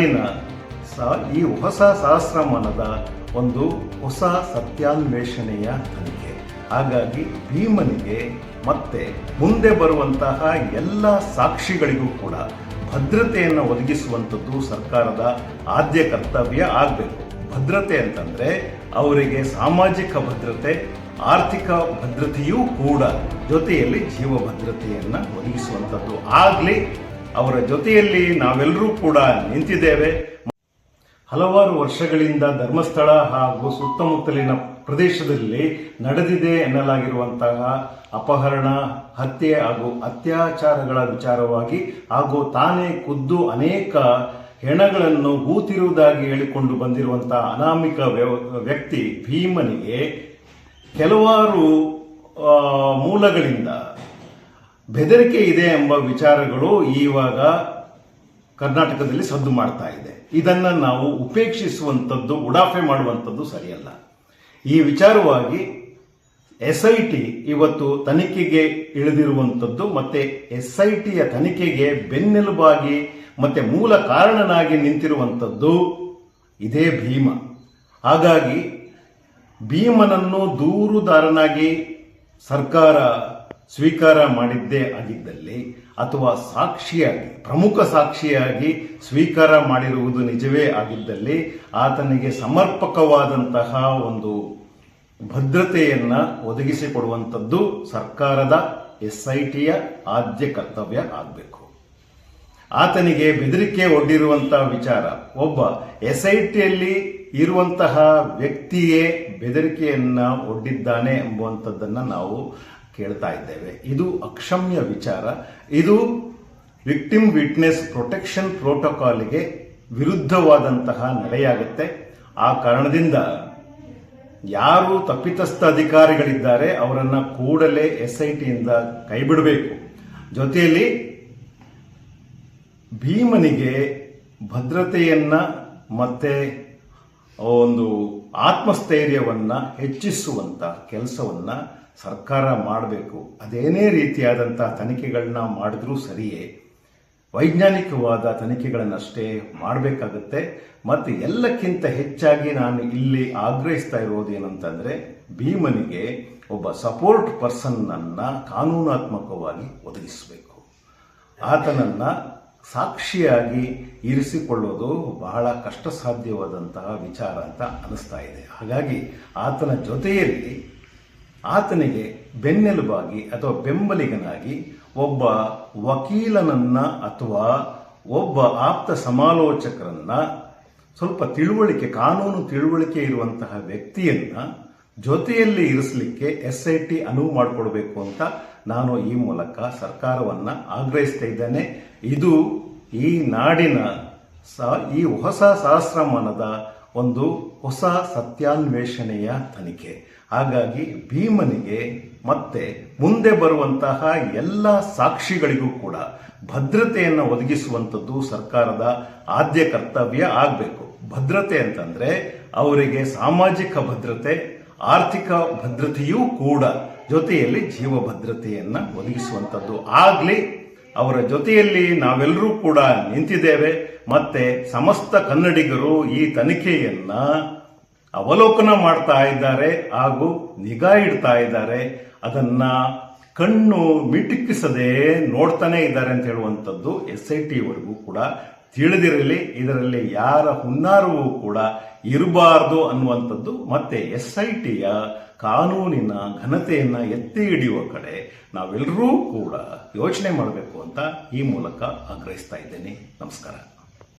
ನಾಡಿನ ಸ ಈ ಹೊಸ ಸಹಸ್ರಮಾನದ ಒಂದು ಹೊಸ ಸತ್ಯಾನ್ವೇಷಣೆಯ ತನಿಖೆ. ಹಾಗಾಗಿ ಭೀಮನಿಗೆ ಮತ್ತೆ ಮುಂದೆ ಬರುವಂತಹ ಎಲ್ಲ ಸಾಕ್ಷಿಗಳಿಗೂ ಕೂಡ ಭದ್ರತೆಯನ್ನು ಒದಗಿಸುವಂಥದ್ದು ಸರ್ಕಾರದ ಆದ್ಯ ಕರ್ತವ್ಯ ಆಗಬೇಕು. ಭದ್ರತೆ ಅಂತಂದ್ರೆ ಅವರಿಗೆ ಸಾಮಾಜಿಕ ಭದ್ರತೆ, ಆರ್ಥಿಕ ಭದ್ರತೆಯೂ ಕೂಡ ಜೊತೆಯಲ್ಲಿ ಜೀವ ಭದ್ರತೆಯನ್ನು ಒದಗಿಸುವಂಥದ್ದು ಆಗಲಿ ಅವರ ಜೊತೆಯಲ್ಲಿ ನಾವೆಲ್ಲರೂ ಕೂಡ ನಿಂತಿದ್ದೇವೆ. ಹಲವಾರು ವರ್ಷಗಳಿಂದ ಧರ್ಮಸ್ಥಳ ಹಾಗೂ ಸುತ್ತಮುತ್ತಲಿನ ಪ್ರದೇಶದಲ್ಲಿ ನಡೆದಿದೆ ಎನ್ನಲಾಗಿರುವಂತಹ ಅಪಹರಣ, ಹತ್ಯೆ ಹಾಗೂ ಅತ್ಯಾಚಾರಗಳ ವಿಚಾರವಾಗಿ ಹಾಗೂ ತಾನೇ ಖುದ್ದು ಅನೇಕ ಹೆಣಗಳನ್ನು ಹೂತಿರುವುದಾಗಿ ಹೇಳಿಕೊಂಡು ಬಂದಿರುವಂತಹ ಅನಾಮಿಕ ವ್ಯಕ್ತಿ ಭೀಮನಿಗೆ ಕೆಲವಾರು ಮೂಲಗಳಿಂದ ಬೆದರಿಕೆ ಇದೆ ಎಂಬ ವಿಚಾರಗಳು ಇವಾಗ ಕರ್ನಾಟಕದಲ್ಲಿ ಸದ್ದು ಮಾಡ್ತಾ ಇದೆ. ಇದನ್ನ ನಾವು ಉಪೇಕ್ಷಿಸುವಂಥದ್ದು, ಉಡಾಫೆ ಮಾಡುವಂಥದ್ದು ಸರಿಯಲ್ಲ. ಈ ವಿಚಾರವಾಗಿ ಎಸ್ ಐ ಟಿ ಇವತ್ತು ತನಿಖೆಗೆ ಇಳಿದಿರುವಂಥದ್ದು ಮತ್ತೆ ಎಸ್ ಐ ಟಿಯ ತನಿಖೆಗೆ ಬೆನ್ನೆಲುಬಾಗಿ ಮತ್ತೆ ಮೂಲ ಕಾರಣನಾಗಿ ನಿಂತಿರುವಂಥದ್ದು ಇದೇ ಭೀಮ. ಹಾಗಾಗಿ ಭೀಮನನ್ನು ದೂರುದಾರನಾಗಿ ಸರ್ಕಾರ ಸ್ವೀಕಾರ ಮಾಡಿದ್ದೇ ಆಗಿದ್ದಲ್ಲಿ ಅಥವಾ ಸಾಕ್ಷಿಯಾಗಿ, ಪ್ರಮುಖ ಸಾಕ್ಷಿಯಾಗಿ ಸ್ವೀಕಾರ ಮಾಡಿರುವುದು ನಿಜವೇ ಆಗಿದ್ದಲ್ಲಿ ಆತನಿಗೆ ಸಮರ್ಪಕವಾದಂತಹ ಒಂದು ಭದ್ರತೆಯನ್ನು ಒದಗಿಸಿಕೊಡುವಂಥದ್ದು ಸರ್ಕಾರದ ಎಸ್ ಐ ಟಿಯ ಆದ್ಯ ಕರ್ತವ್ಯ ಆಗಬೇಕು. ಆತನಿಗೆ ಬೆದರಿಕೆ ಒಡ್ಡಿರುವಂತಹ ವಿಚಾರ, ಒಬ್ಬ ಎಸ್ ಐ ಟಿಯಲ್ಲಿ ಇರುವಂತಹ ವ್ಯಕ್ತಿಯೇ ಬೆದರಿಕೆಯನ್ನು ಒಡ್ಡಿದ್ದಾನೆ ಎಂಬುವಂಥದ್ದನ್ನು ನಾವು ಕೇಳ್ತಾ ಇದ್ದೇವೆ. ಇದು ಅಕ್ಷಮ್ಯ ವಿಚಾರ. ಇದು ವಿಕ್ಟಿಮ್ ವಿಟ್ನೆಸ್ ಪ್ರೊಟೆಕ್ಷನ್ ಪ್ರೋಟೋಕಾಲ್ಗೆ ವಿರುದ್ಧವಾದಂತಹ ನಡೆಯಾಗುತ್ತೆ. ಆ ಕಾರಣದಿಂದ ಯಾರು ತಪ್ಪಿತಸ್ಥ ಅಧಿಕಾರಿಗಳಿದ್ದಾರೆ, ಅವರನ್ನ ಕೂಡಲೇ ಎಸ್ ಐ ಟಿಯಿಂದ ಕೈಬಿಡಬೇಕು. ಜೊತೆಯಲ್ಲಿ ಭೀಮನಿಗೆ ಭದ್ರತೆಯನ್ನ ಮತ್ತೆ ಒಂದು ಆತ್ಮಸ್ಥೈರ್ಯವನ್ನ ಹೆಚ್ಚಿಸುವಂತ ಕೆಲಸವನ್ನ ಸರ್ಕಾರ ಮಾಡಬೇಕು, ಅದೇನೇ ರೀತಿಯಾದಂತಹ ತನಿಖೆಗಳನ್ನ ಮಾಡಿದ್ರೂ ಸರಿಯೇ. ವೈಜ್ಞಾನಿಕವಾದ ತನಿಖೆಗಳನ್ನಷ್ಟೇ ಮಾಡಬೇಕಾಗುತ್ತೆ. ಮತ್ತು ಎಲ್ಲಕ್ಕಿಂತ ಹೆಚ್ಚಾಗಿ ನಾನು ಇಲ್ಲಿ ಆಗ್ರಹಿಸ್ತಾ ಇರೋದು ಏನಂತಂದ್ರೆ, ಭೀಮನಿಗೆ ಒಬ್ಬ ಸಪೋರ್ಟ್ ಪರ್ಸನ್ ಅನ್ನ ಕಾನೂನಾತ್ಮಕವಾಗಿ ಒದಗಿಸಬೇಕು. ಆತನನ್ನ ಸಾಕ್ಷಿಯಾಗಿ ಇರಿಸಿಕೊಳ್ಳೋದು ಬಹಳ ಕಷ್ಟ ಸಾಧ್ಯವಾದಂತಹ ವಿಚಾರ ಅಂತ ಅನಿಸ್ತಾ ಇದೆ. ಹಾಗಾಗಿ ಆತನ ಜೊತೆಯಲ್ಲಿ ಆತನಿಗೆ ಬೆನ್ನೆಲುಬಾಗಿ ಅಥವಾ ಬೆಂಬಲಿಗನಾಗಿ ಒಬ್ಬ ವಕೀಲನನ್ನ ಅಥವಾ ಒಬ್ಬ ಆಪ್ತ ಸಮಾಲೋಚಕರನ್ನ ಸ್ವಲ್ಪ ತಿಳುವಳಿಕೆ, ಕಾನೂನು ತಿಳುವಳಿಕೆ ಇರುವಂತಹ ವ್ಯಕ್ತಿಯನ್ನ ಜೊತೆಯಲ್ಲಿ ಇರಿಸಲಿಕ್ಕೆ ಎಸ್ ಐ ಟಿ ಅನುವು ಮಾಡಿಕೊಡ್ಬೇಕು ಅಂತ ನಾನು ಈ ಮೂಲಕ ಸರ್ಕಾರವನ್ನ ಆಗ್ರಹಿಸ್ತಾ ಇದ್ದೇನೆ. ಇದು ಈ ನಾಡಿನ ಸ- ಈ ಹೊಸ ಸಹಸ್ರಮಾನದ ಒಂದು ಹೊಸ ಸತ್ಯಾನ್ವೇಷಣೆಯ ತನಿಖೆ. ಹಾಗಾಗಿ ಭೀಮನಿಗೆ ಮತ್ತೆ ಮುಂದೆ ಬರುವಂತಹ ಎಲ್ಲ ಸಾಕ್ಷಿಗಳಿಗೂ ಕೂಡ ಭದ್ರತೆಯನ್ನು ಒದಗಿಸುವಂಥದ್ದು ಸರ್ಕಾರದ ಆದ್ಯ ಕರ್ತವ್ಯ ಆಗಬೇಕು. ಭದ್ರತೆ ಅಂತಂದ್ರೆ ಅವರಿಗೆ ಸಾಮಾಜಿಕ ಭದ್ರತೆ, ಆರ್ಥಿಕ ಭದ್ರತೆಯೂ ಕೂಡ ಜೊತೆಯಲ್ಲಿ ಜೀವ ಭದ್ರತೆಯನ್ನು ಒದಗಿಸುವಂಥದ್ದು ಆಗಲಿ ಅವರ ಜೊತೆಯಲ್ಲಿ ನಾವೆಲ್ಲರೂ ಕೂಡ ನಿಂತಿದ್ದೇವೆ. ಮತ್ತೆ ಸಮಸ್ತ ಕನ್ನಡಿಗರು ಈ ತನಿಖೆಯನ್ನ ಅವಲೋಕನ ಮಾಡ್ತಾ ಇದ್ದಾರೆ ಹಾಗೂ ನಿಗಾ ಇಡ್ತಾ ಇದ್ದಾರೆ. ಅದನ್ನ ಕಣ್ಣು ಮಿಟುಕಿಸದೆ ನೋಡ್ತಾನೆ ಇದ್ದಾರೆ ಅಂತ ಹೇಳುವಂಥದ್ದು ಎಸ್ ಐ ಟಿವರೆಗೂ ಕೂಡ ತಿಳಿದಿರಲಿ, ಇದರಲ್ಲಿ ಯಾರ ಹುನ್ನಾರವೂ ಕೂಡ ಇರಬಾರದು ಅನ್ನುವಂಥದ್ದು ಮತ್ತೆ ಎಸ್ ಐ ಟಿಯ ಕಾನೂನಿನ ಘನತೆಯನ್ನ ಎತ್ತಿ ಹಿಡಿಯುವ ಕಡೆ ನಾವೆಲ್ಲರೂ ಕೂಡ ಯೋಚನೆ ಮಾಡಬೇಕು ಅಂತ ಈ ಮೂಲಕ ಆಗ್ರಹಿಸ್ತಾ ಇದ್ದೇನೆ. ನಮಸ್ಕಾರ.